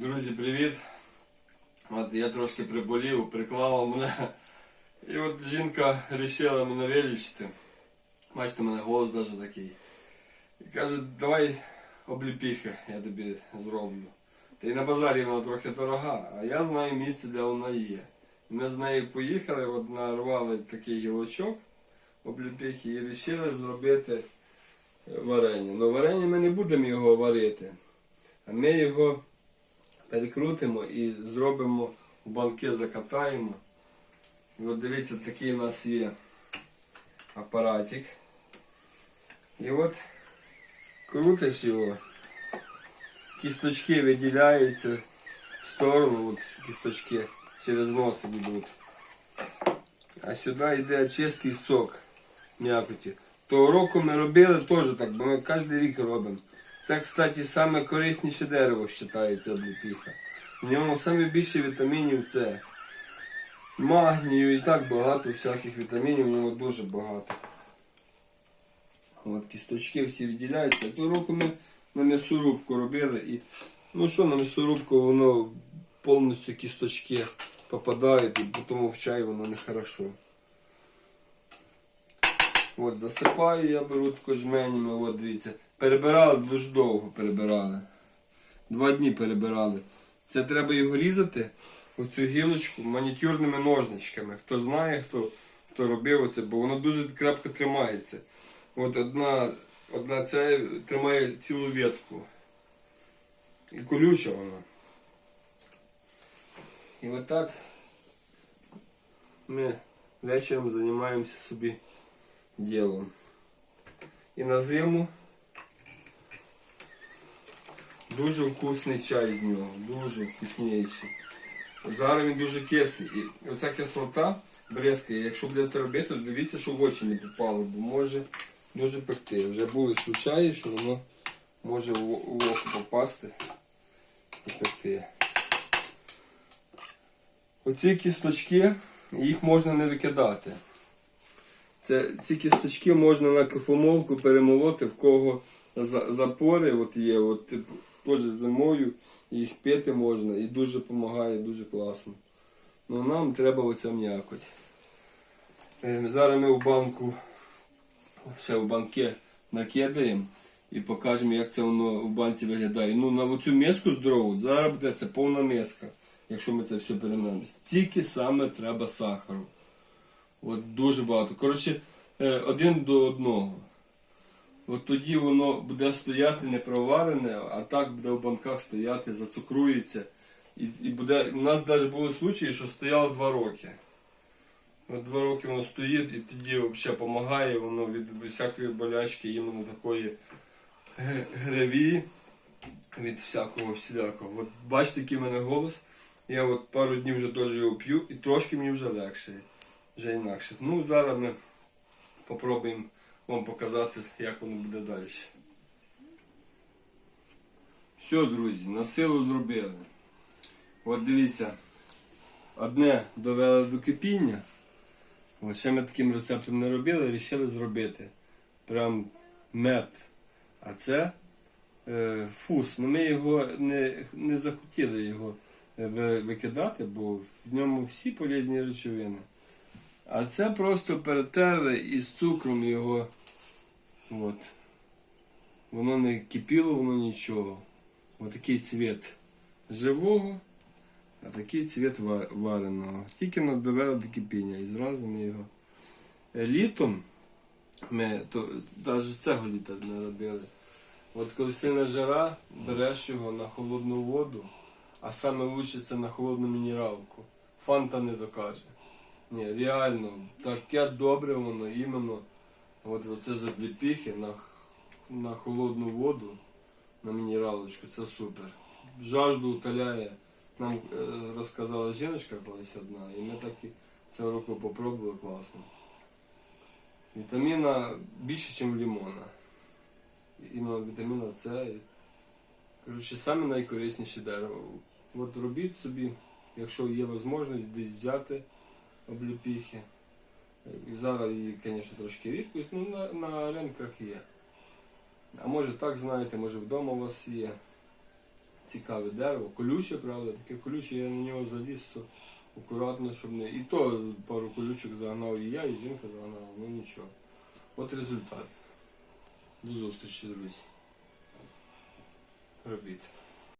Друзі, привіт! От я трошки приболів, приклала мене. І от жінка вирішила мене вилічити. Бачите, у мене голос навіть такий. І каже, давай обліпіхи, я тобі зроблю. Та й на базарі вона трохи дорога, а я знаю місце, де вона є. Ми з нею поїхали, от нарвали такий гілочок обліпіхи і вирішили зробити варення. Ну варення ми не будемо його варити. А ми його перекрутимо і зробимо в банки, закатаємо. І от дивіться, такий у нас є апаратик. І от крутиш його, кісточки виділяються в сторону, от кісточки через носик йдуть. А сюди йде чистий сок м'якоті. Того року ми робили теж так, бо ми кожен рік робимо. Це, кстати, саме корисніше дерево вважається обліпіха. В ньому саме більше вітамінів С. Магнію і так багато всяких вітамінів, в ньому дуже багато. От кісточки всі виділяються. Того року ми на м'ясорубку робили і ну що на м'ясорубку воно повністю кісточки попадають і потім в чай воно нехорошо. От засипаю, я беру тако жменями, от дивіться. Перебирали дуже довго перебирали. Два дні перебирали. Це треба його різати, оцю гілочку манікюрними ножничками. Хто знає, хто, хто робив оце, бо воно дуже крепко тримається. От одна, одна ця тримає цілу ветку. І колюча вона. І отак ми вечором займаємося собі ділом. І на зиму дуже вкусний чай з нього, дуже вкусніший. Зараз він дуже кислий. І оця кислота брезкає, якщо будете робити, то дивіться, що в очі не попало, бо може дуже пекти. Вже були случаї, що воно може в око попасти і пекти. Оці кісточки, їх можна не викидати. Це, ці кісточки можна на кофемолку перемолоти, в кого запори от є, от, типу, теж зимою їх пити можна і дуже допомагає, дуже класно. Ну нам треба оця м'якоть. Е, Зараз ми в банку, ще в банки накидаємо і покажемо, як це воно в банці виглядає. Ну на оцю миску здорову, зараз буде це повна миска, якщо ми це все перемнемо. Стільки саме треба сахару. От дуже багато. Коротше, е, один до одного. От тоді воно буде стояти не проварене, а так буде в банках стояти, зацукрується. І, і буде. У нас навіть були случаї, що стояло два роки. От два роки воно стоїть і тоді взагалі допомагає воно від всякої болячки, іменно такої греві, від всякого всілякого. От бачите, який в мене голос. Я от пару днів вже теж його п'ю і трошки мені вже легше вже інакше. Ну, зараз ми попробуємо вам показати, як воно буде далі. Все, друзі, на силу зробили. От дивіться, одне довели до кипіння. От ще ми таким рецептом не робили, вирішили зробити. Прям мед. А це е, фус. Ну, ми його не, не захотіли його е, викидати, бо в ньому всі полезні речовини. А це просто перетерли із цукром його. От. Воно не кипіло, воно нічого. Ось такий цвіт живого, а такий цвіт вареного. Тільки ну, довели до кипіння і зразу ми його. Е, Літом ми то, навіть цього літа не робили. От коли сильна жара, береш його на холодну воду, а саме лучше це на холодну мінералку. Фанта не докаже. Ні, реально, таке добре воно іменно. От оце запліпіхи на, на холодну воду, на мінералочку, це супер. Жажду утоляє. Нам е, розказала жіночка колись одна, і ми так цього року попробували класно. Вітаміна більше, ніж лимона. Іменно вітаміна С. Коротше, саме найкорисніше дерево. От робіть собі, якщо є можливість десь взяти обліпіхи. І зараз її, звісно, трошки рідкість, ну на, на ринках є. А може так знаєте, може вдома у вас є. цікаве дерево, колюче, правда, таке колюче, я на нього заліз, то акуратно, щоб не. І то пару колючок загнав і я, і жінка загнала, ну нічого. От результат. До зустрічі, друзі. Робіть.